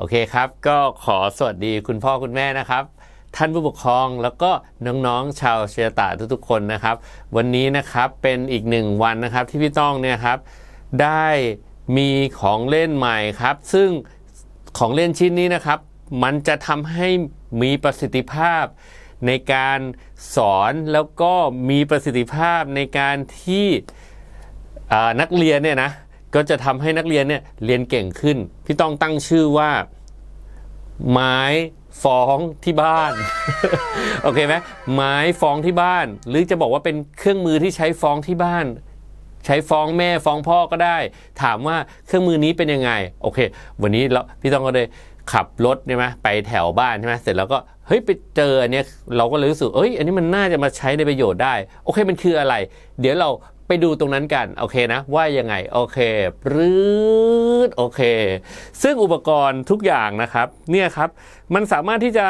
โอเคครับ ก็ขอสวัสดีคุณพ่อคุณแม่นะครับ ท่านผู้ปกครองแล้วก็น้องๆชาวเชียตาทุกๆคนนะครับ วันนี้นะครับเป็นอีกหนึ่งวันนะครับที่พี่ต้องเนี่ยครับได้มีของเล่นใหม่ครับ ซึ่งของเล่นชิ้นนี้นะครับ มันจะทำให้มีประสิทธิภาพ ในการสอนแล้วก็มีประสิทธิภาพในการที่นักเรียนเนี่ยนะ ก็จะทำให้นักเรียนเนี่ยเรียนเก่งขึ้น พี่ต้องตั้งชื่อว่า ไม้ฟ้องที่บ้าน โอเคไหมไม้ฟ้องที่บ้าน หรือจะบอกว่าเป็นเครื่องมือที่ใช้ฟ้องที่บ้าน ใช้ฟ้องแม่ฟ้องพ่อก็ได้ ถามว่าเครื่องมือนี้เป็นยังไง โอเค วันนี้เราพี่ต้องก็เลยขับรถใช่ไหมไปแถวบ้านใช่ไหมเสร็จแล้วก็เฮ้ยไปเจออันเนี้ยเราก็เลยรู้สึกเอ้ยอันนี้มันน่าจะมาใช้ในประโยชน์ได้ โอเคมันคืออะไร เดี๋ยวเรา ไปดูตรงนั้นกัน โอเคนะ ว่ายังไง โอเคปรื๊ดโอเค ซึ่งอุปกรณ์ทุกอย่างนะครับ เนี่ยครับ มันสามารถที่จะ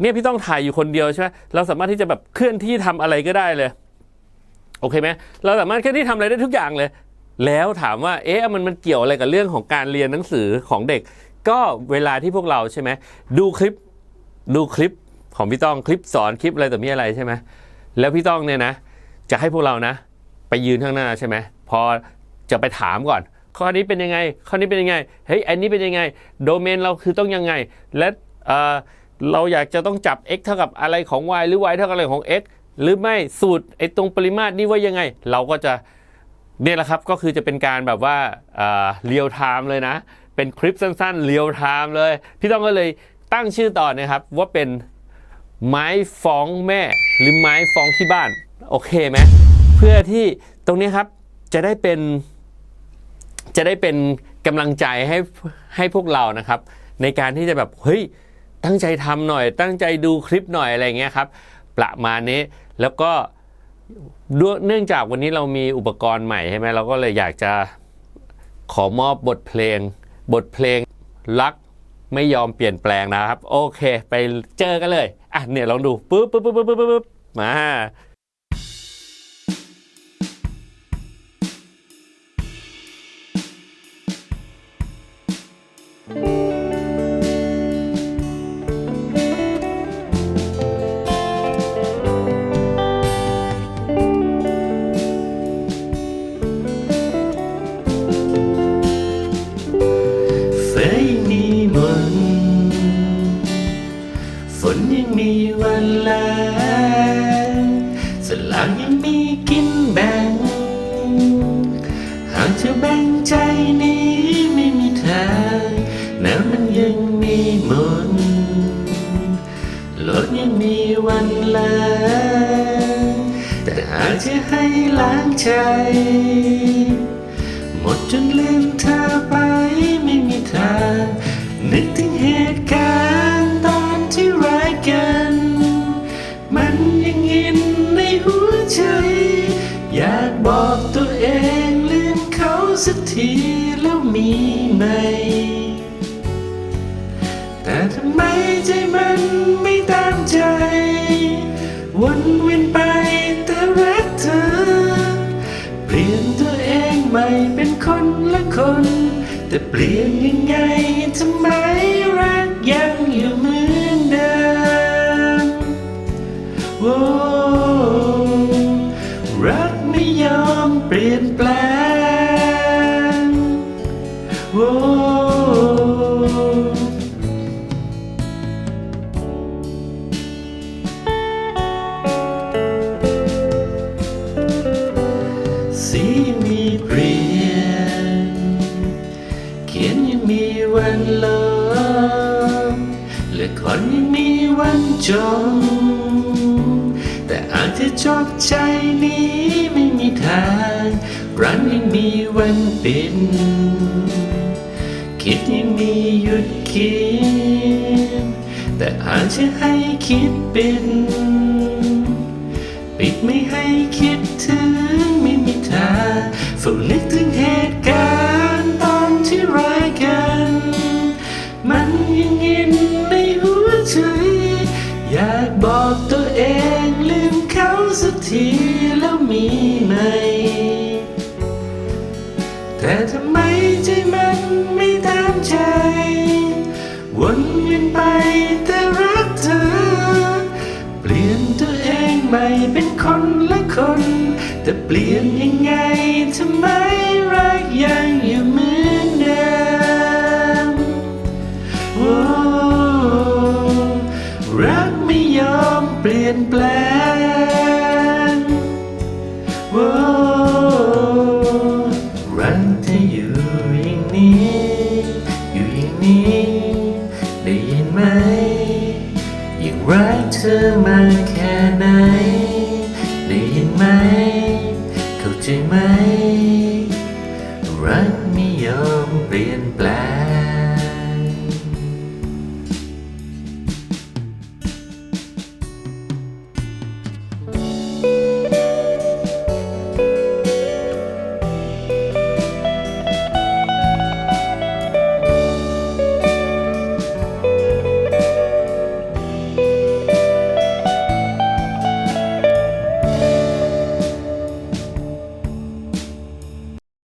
เนี่ยพี่ต้องถ่ายอยู่คนเดียวใช่ไหมเราสามารถที่จะแบบเคลื่อนที่ทำอะไรก็ได้เลย โอเคไหมเราสามารถเคลื่อนที่ทำอะไรได้ทุกอย่างเลย แล้วถามว่า เอ๊ะ มันมันเกี่ยวอะไรกับเรื่องของการเรียนหนังสือของเด็ก ก็เวลาที่พวกเราใช่ไหม ดูคลิป ดูคลิปของพี่ต้องคลิปสอนคลิปอะไรแต่มีอะไรใช่ไหมแล้วพี่ต้องเนี่ยนะ จะให้พวกเรานะ ไปยืนข้างหน้าใช่ไหมพอจะไปถามก่อน ข้อนี้เป็นยังไง ข้อนี้เป็นยังไงเฮ้ยอันนี้เป็นยังไง โดเมนเราคือต้องยังไง และเเราอยากจะต้องจับ x เท่ากับอะไรของ y หรือ y เท่ากับอะไรของ x หรือไม่สูตรไอ้ตรงปริมาตรนี่ว่ายังไง เราก็จะเนี่ยแหละครับก็คือจะเป็นการแบบว่าเรียลไทม์เลยนะ เป็นคลิปสั้นๆเรียลไทม์เลย พี่ต้องก็เลยตั้งชื่อต่อนะครับว่าเป็นไม้ฟ้องแม่หรือไม้ฟ้องที่บ้าน โอเคไหม พื่อที่ตรงนี้ครับจะได้เป็นจะได้เป็นกำลังใจให้ให้พวกเรานะครับ ในการที่จะแบบเฮ้ยตั้งใจทำหน่อย ตั้งใจดูคลิปหน่อยอะไรเงี้ยครับประมาณนี้แล้วก็ด้วยเนื่องจากวันนี้เรามีอุปกรณ์ใหม่ใช่ไหมเราก็เลยอยากจะขอมอบบทเพลง บทเพลงรักไม่ยอมเปลี่ยนแปลงนะครับ โอเค ไปเจอกันเลย อะเนี่ยลองดูปุ๊บปุ๊บปุ๊บปุ๊บปุ๊บปุ๊บมาากจะให้ล้างใจ หมดจนลืมเธอไปไม่มีทาง นึกถึงเหตุการณ์ตอนที่รักกัน มันยังอินในหัวใจ อยากบอกตัวเองลืมเขาสักทีแล้วมีไหม แต่ทำไมใจมันไม่ตามใจ วนเวียน ใหม่เป็นคนละคน แต่เปลี่ยนยังไงทำไมรักยังอยู่เหมือนเดิมโอ้รักไม่ยอมเปลี่ยนแปลง คนยังมีวันจมแต่อาจจะจบใจนี้ไม่มีทางรันยังมีวันเปิดคิดยังมีหยุดคิด แต่อาจจะให้คิดเป็นปิดไม่ให้คิดถึงไม่มีทางฝ้านึกถึงเหตุ จะเปลี่ยนยังไงทำไม de.